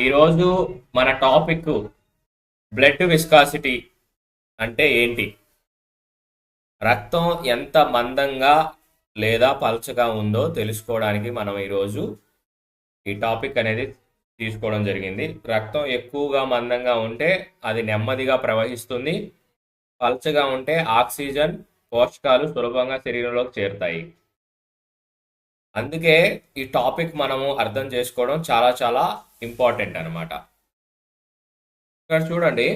ఈరోజు మన topic blood viscosity అంటే ఏంటి? రక్తం ఎంత మందంగా లేదా పలచగా ఉందో తెలుసుకోవడానికి మనం ఈరోజు ఈ టాపిక్ అనేది తీసుకోవడం జరిగింది. రక్తం ఎక్కువగా మందంగా ఉంటే అది నెమ్మదిగా ప్రవహిస్తుంది. పలచగా ఉంటే ఆక్సిజన్ పోషకాలు సులభంగా శరీరంలోకి చేరుతాయి. అందుకే ఈ టాపిక్ మనము అర్థం చేసుకోవడం చాలా చాలా ఇంపార్టెంట్ అనమాట ఇక్కడ చూడండి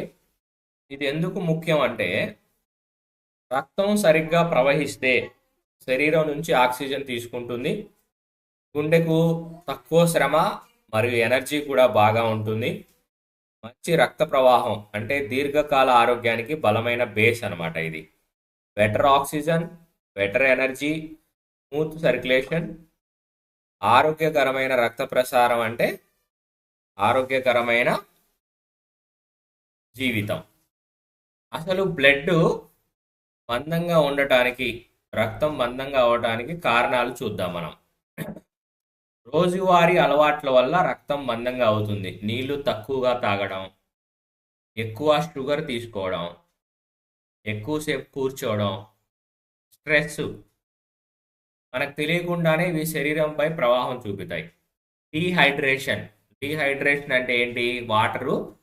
ఇది ఎందుకు ముఖ్యం అంటే రక్తం సరిగ్గా ప్రవహిస్తే శరీరం నుంచి ఆక్సిజన్ తీసుకుంటుంది గుండెకు తక్కువ శ్రమ మరియు ఎనర్జీ కూడా బాగా ఉంటుంది. మంచి రక్త ప్రవాహం అంటే దీర్ఘకాల ఆరోగ్యానికి బలమైన బేస్ అనమాట ఇది. Better oxygen better energy smooth circulation ఆరోగ్యకరమైన రక్త ప్రసారం అంటే ఆరోగ్యకరమైన జీవితం. అసలు బ్లడ్ మందంగా ఉండటానికి రక్తం మందంగా అవడానికి కారణాలు చూద్దాం మనం. రోజువారీ అలవాట్ల వల్ల రక్తం మందంగా అవుతుంది. నీళ్ళు తక్కువగా తాగడం ఎక్కువ షుగర్ తీసుకోవడం ఎక్కువసేపు కూర్చోవడం స్ట్రెస్ మనకు తెలియకుండానే ఇవి శరీరంపై ప్రవాహం చూపుతాయి. డీహైడ్రేషన్. డీహైడ్రేషన్ అంటే ఏంటి? వాటరు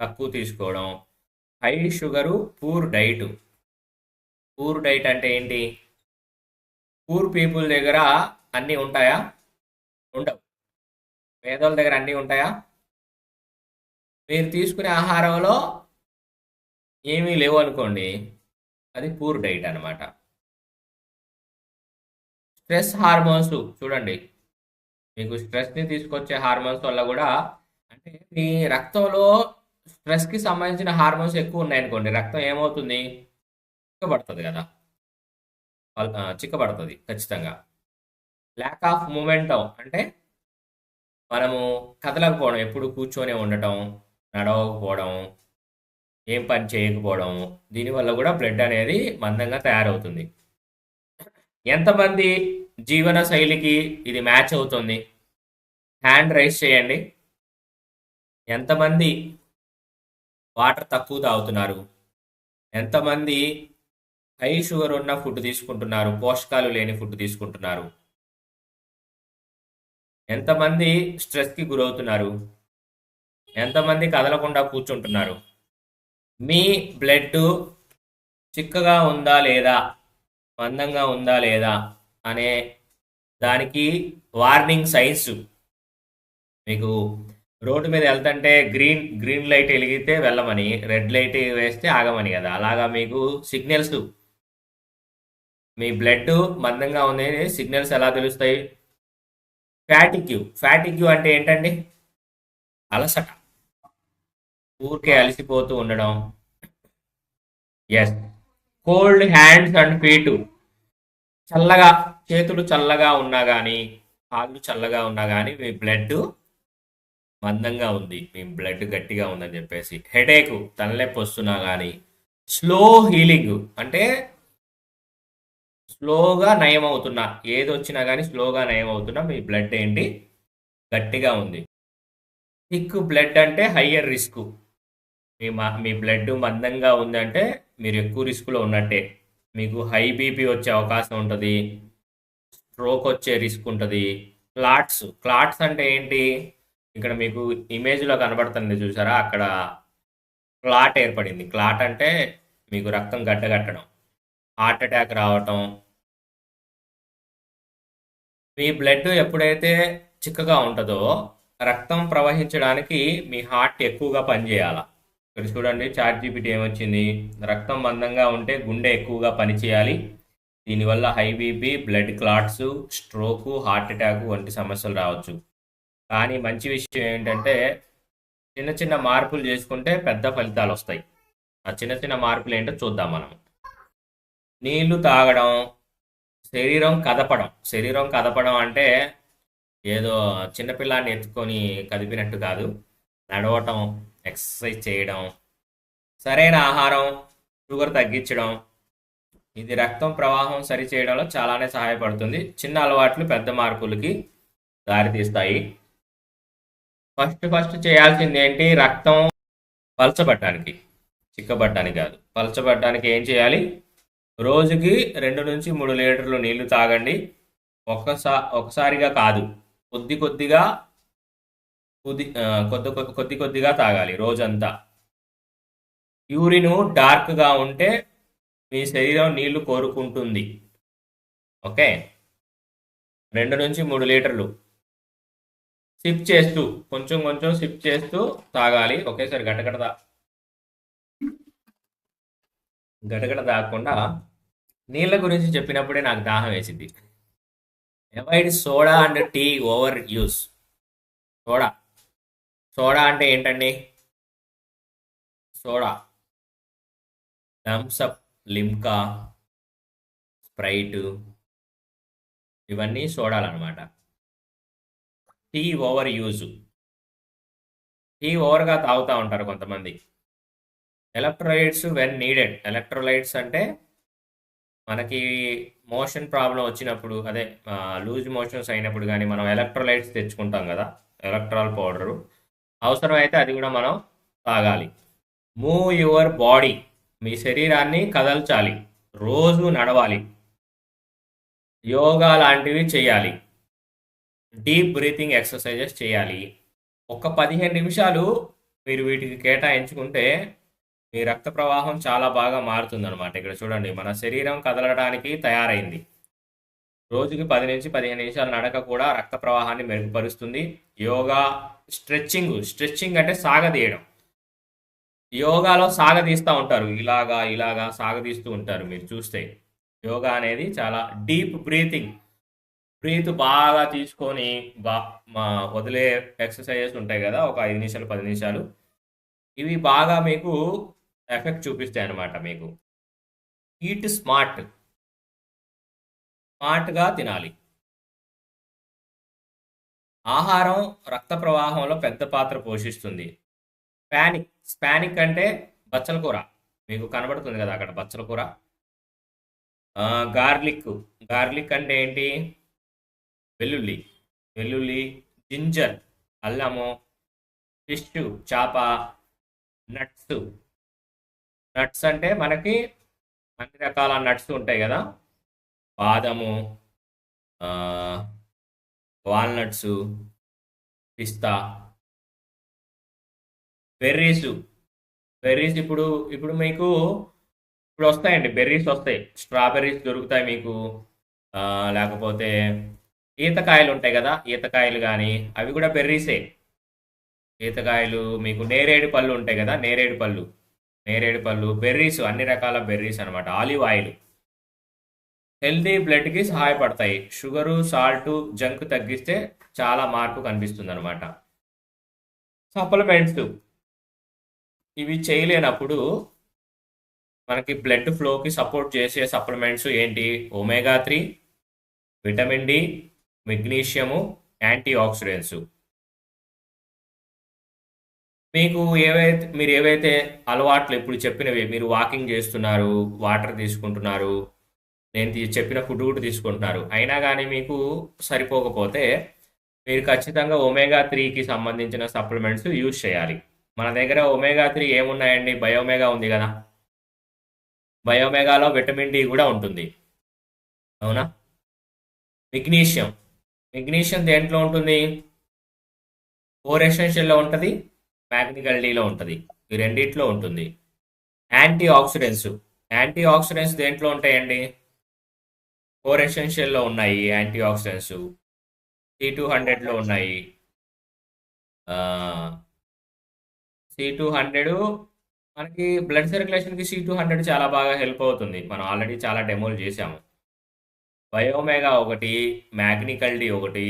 తక్కువ తీసుకోవడం. High sugar poor diet. Poor diet అంటే ఏంటి? పూర్ పీపుల్ దగ్గర అన్నీ ఉంటాయా? ఉండవు. పేదోళ్ళ దగ్గర అన్నీ ఉంటాయా? మీరు తీసుకునే ఆహారంలో ఏమీ లేవు అనుకోండి. అది పూర్ డైట్ అనమాట స్ట్రెస్ హార్మోన్స్ చూడండి. మీకు స్ట్రెస్ని తీసుకొచ్చే హార్మోన్స్ వల్ల కూడా అంటే మీ రక్తంలో స్ట్రెస్కి సంబంధించిన హార్మోన్స్ ఎక్కువ ఉన్నాయనుకోండి రక్తం ఏమవుతుంది? చిక్కబడుతుంది కదా. చిక్కబడుతుంది ఖచ్చితంగా. ల్యాక్ ఆఫ్ మూమెంటం అంటే మనము కదలకపోవడం ఎప్పుడు కూర్చొనే ఉండటం నడవకపోవడం ఏం పని చేయకపోవడం దీనివల్ల కూడా బ్లడ్ అనేది మందంగా తయారవుతుంది. ఎంతమంది జీవన శైలికి ఇది మ్యాచ్ అవుతుంది? హ్యాండ్ రైస్ చేయండి. ఎంతమంది వాటర్ తక్కువ తాగుతున్నారు? ఎంతమంది హై షుగర్ ఉన్న ఫుడ్ తీసుకుంటున్నారు? పోషకాలు లేని ఫుడ్ తీసుకుంటున్నారు? ఎంతమంది స్ట్రెస్కి గురవుతున్నారు? ఎంతమంది కదలకుండా కూర్చుంటున్నారు? మీ బ్లడ్ చిక్కగా ఉందా లేదా? మందంగా ఉందా లేదా అనే దానికి వార్నింగ్ సైన్స్. మీకు రోడ్డు మీద వెళ్తుంటే గ్రీన్ గ్రీన్ లైట్ వెలిగితే వెళ్ళమని రెడ్ లైట్ వేస్తే ఆగమని కదా. అలాగా మీకు సిగ్నల్స్. మీ బ్లడ్ మందంగా ఉంది సిగ్నల్స్ ఎలా తెలుస్తాయి? ఫ్యాటిక్యూ ఫ్యాటిక్యూ అంటే ఏంటండి? అలసట. ఊరికే అలసిపోతూ ఉండడం. Yes cold hands and feet. చల్లగా చేతులు చల్లగా ఉన్నా కానీ కాళ్ళు చల్లగా ఉన్నా కానీ మీ బ్లడ్ మందంగా ఉంది. మీ బ్లడ్ గట్టిగా ఉందని చెప్పేసి. హెడేక్ తలనొప్పి వస్తున్నా కానీ స్లో హీలింగ్ అంటే స్లోగా నయం అవుతున్నా ఏది వచ్చినా కానీ స్లోగా నయం అవుతున్నా మీ బ్లడ్ ఏంటి? గట్టిగా ఉంది. థిక్ బ్లడ్ అంటే హయ్యర్ రిస్క్. మీ మా మీ బ్లడ్ మందంగా ఉందంటే మీరు ఎక్కువ రిస్క్లో ఉన్నట్టే. మీకు హై బీపీ వచ్చే అవకాశం ఉంటుంది. స్ట్రోక్ వచ్చే రిస్క్ ఉంటుంది. క్లాట్స్ క్లాట్స్ అంటే ఏంటి? ఇక్కడ మీకు ఇమేజ్లో కనబడుతుంది చూసారా? అక్కడ క్లాట్ ఏర్పడింది. క్లాట్ అంటే మీకు రక్తం గడ్డగట్టడం హార్ట్ అటాక్ రావటం. మీ బ్లడ్ ఎప్పుడైతే చిక్కగా ఉంటుందో రక్తం ప్రవహించడానికి మీ హార్ట్ ఎక్కువగా పనిచేయాల? ఇక్కడ చూడండి చాట్ జీపీటీ ఏమొచ్చింది? రక్తం మందంగా ఉంటే గుండె ఎక్కువగా పనిచేయాలి. దీనివల్ల high BP blood clots stroke heart attack వంటి సమస్యలు రావచ్చు. కానీ మంచి విషయం ఏంటంటే చిన్న చిన్న మార్పులు చేసుకుంటే పెద్ద ఫలితాలు వస్తాయి. ఆ చిన్న చిన్న మార్పులు ఏంటో చూద్దాం మనం. నీళ్ళు తాగడం శరీరం కదపడం. శరీరం కదపడం అంటే ఏదో చిన్నపిల్లాన్ని ఎత్తుకొని కదిపినట్టు కాదు. నడవటం ఎక్సర్సైజ్ చేయడం సరైన ఆహారం షుగర్ తగ్గించడం ఇది రక్తం ప్రవాహం సరిచేయడంలో చాలానే సహాయపడుతుంది. చిన్న అలవాట్లు పెద్ద మార్పులకి దారితీస్తాయి. ఫస్ట్ ఫస్ట్ చేయాల్సింది ఏంటి? రక్తం పలచబట్టడానికి చిక్కబట్టడానికి కాదు. పలచబట్టడానికి ఏం చేయాలి? రోజుకి రెండు నుంచి మూడు లీటర్లు నీళ్ళు తాగండి. ఒక్కసా ఒకసారిగా కాదు. కొద్ది కొద్దిగా కొద్ది కొద్ది కొద్ది- కొద్ది కొద్దిగా తాగాలి రోజంతా. యూరిన్ డార్క్గా ఉంటే మీ శరీరం నీళ్ళు కోరుకుంటుంది. ఓకే? రెండు నుంచి మూడు లీటర్లు. సిప్ చేస్తూ కొంచెం కొంచెం సిప్ చేస్తూ తాగాలి. ఒకేసారి గటగట తా గటగట తాగకుండా నీళ్ళ గురించి చెప్పినప్పుడే నాకు దాహం వేసింది. Avoid soda and tea over use soda soda అంటే ఏంటండి? సోడా. థమ్సప్ లిమ్కా స్ప్రైట్ ఇవన్నీ సోడాలు అనమాట టీ ఓవర్ యూజ్. టీ ఓవర్గా తాగుతూ ఉంటారు కొంతమంది. Electrolytes when needed. ఎలక్ట్రోలైట్స్ అంటే మనకి మోషన్ ప్రాబ్లం వచ్చినప్పుడు అదే లూజ్ మోషన్స్ అయినప్పుడు కానీ మనం ఎలక్ట్రోలైట్స్ తెచ్చుకుంటాం కదా ఎలక్ట్రాల్ పౌడరు. అవసరమైతే అది కూడా మనం తాగాలి. మూవ్ యువర్ బాడీ మీ శరీరాన్ని కదల్చాలి. రోజు నడవాలి. యోగా లాంటివి చేయాలి. డీప్ బ్రీతింగ్ ఎక్సర్సైజెస్ చేయాలి. ఒక పదిహేను నిమిషాలు మీరు వీటికి కేటాయించుకుంటే మీ రక్త ప్రవాహం చాలా బాగా మారుతుందన్నమాట. ఇక్కడ చూడండి మన శరీరం కదలడానికి తయారైంది. రోజుకి పది నుంచి పదిహేను నిమిషాల నడక కూడా రక్త ప్రవాహాన్ని మెరుగుపరుస్తుంది. యోగా స్ట్రెచ్చింగ్ స్ట్రెచ్చింగ్ అంటే సాగదీయడం. యోగాలో సాగదీస్తూ ఉంటారు. ఇలాగా ఇలాగా సాగదీస్తూ ఉంటారు మీరు చూస్తే. యోగా అనేది చాలా డీప్ బ్రీతింగ్. బ్రీత్ బాగా తీసుకొని బా మా వదిలే ఎక్సర్సైజెస్ ఉంటాయి కదా ఒక ఐదు నిమిషాలు పది నిమిషాలు. ఇవి బాగా మీకు ఎఫెక్ట్ చూపిస్తాయి అన్నమాట మీకు. Eat smart. స్మార్ట్గా తినాలి. ఆహారం రక్త ప్రవాహంలో పెద్ద పాత్ర పోషిస్తుంది. స్పానిక్ స్పానిక్ అంటే బచ్చల కూర. మీకు కనబడుతుంది కదా అక్కడ బచ్చల కూర. గార్లిక్. గార్లిక్ అంటే ఏంటి? వెల్లుల్లి. వెల్లుల్లి జింజర్ అల్లము ఫిష్ చేప నట్స్. నట్స్ అంటే మనకి అన్ని రకాల నట్స్ ఉంటాయి కదా. బాదము వాల్నట్స్ పిస్తా. బెర్రీస్. బెర్రీస్ ఇప్పుడు ఇప్పుడు మీకు ఇప్పుడు వస్తాయండి. బెర్రీస్ వస్తాయి. స్ట్రాబెర్రీస్ దొరుకుతాయి మీకు. లేకపోతే ఈతకాయలు ఉంటాయి కదా. ఈతకాయలు కానీ అవి కూడా బెర్రీసే. ఈతకాయలు మీకు నేరేడు పళ్ళు ఉంటాయి కదా. నేరేడు పళ్ళు. నేరేడు పళ్ళు బెర్రీస్ అన్ని రకాల బెర్రీస్ అనమాట ఆలివ్ ఆయిల్. హెల్దీ బ్లడ్కి సహాయపడతాయి. షుగరు సాల్ట్ జంక్ తగ్గిస్తే చాలా మార్పు కనిపిస్తుంది అనమాట సప్లిమెంట్స్ ఇవి చేయలేనప్పుడు మనకి బ్లడ్ ఫ్లోకి సపోర్ట్ చేసే సప్లిమెంట్స్ ఏంటి? Omega three vitamin D magnesium antioxidants మీకు ఏవైతే మీరు ఏవైతే అలవాట్లు ఇప్పుడు చెప్పినవి మీరు వాకింగ్ చేస్తున్నారు వాటర్ తీసుకుంటున్నారు నేను చెప్పిన ఫుడ్ కూడా తీసుకుంటున్నారు అయినా కానీ మీకు సరిపోకపోతే మీరు ఖచ్చితంగా ఒమేగా త్రీకి సంబంధించిన సప్లిమెంట్స్ యూజ్ చేయాలి. మన దగ్గర ఒమేగా త్రీ ఏమున్నాయండి? బయోమేగా ఉంది కదా. బయోమేగాలో విటమిన్ డి కూడా ఉంటుంది. అవునా? మెగ్నీషియం. మెగ్నీషియం దేంట్లో ఉంటుంది? ఫోర్ ఎసెన్షియల్లో ఉంటుంది మ్యాగ్నికల్ డీలో ఉంటుంది. ఈ రెండిట్లో ఉంటుంది. యాంటీ ఆక్సిడెంట్స్ యాంటీ ఆక్సిడెంట్స్ దేంట్లో ఉంటాయండి? ఫోర్ ఎసెన్షియల్లో ఉన్నాయి యాంటీ ఆక్సిడెంట్స్ సి టూ హండ్రెడ్లో ఉన్నాయి. సి టూ హండ్రెడ్ మనకి బ్లడ్ సర్క్యులేషన్కి సి టూ హండ్రెడ్ చాలా బాగా హెల్ప్ అవుతుంది. మనం ఆల్రెడీ చాలా డెమోలు చేసాము బయోమేగా ఒకటి మ్యాగ్నికల్ డి ఒకటి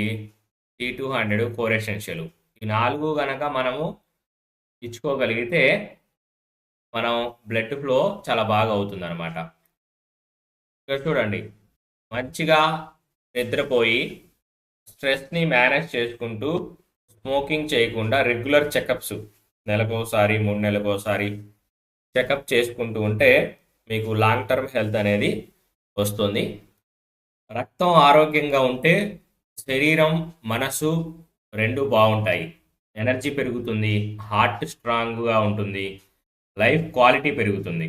C two hundred four essential. ఈ నాలుగు గనక మనము ఇచ్చుకోగలిగితే మనం బ్లడ్ ఫ్లో చాలా బాగా అవుతుంది అనమాట ఇక్కడ చూడండి. మంచిగా నిద్రపోయి స్ట్రెస్ని మేనేజ్ చేసుకుంటూ స్మోకింగ్ చేయకుండా రెగ్యులర్ చెకప్స్ నెలకోసారి మూడు నెలకోసారి చెకప్ చేసుకుంటూ ఉంటే మీకు లాంగ్ టర్మ్ హెల్త్ అనేది వస్తుంది. రక్తం ఆరోగ్యంగా ఉంటే శరీరం మనసు రెండు బాగుంటాయి. ఎనర్జీ పెరుగుతుంది హార్ట్ స్ట్రాంగ్గా ఉంటుంది లైఫ్ క్వాలిటీ పెరుగుతుంది.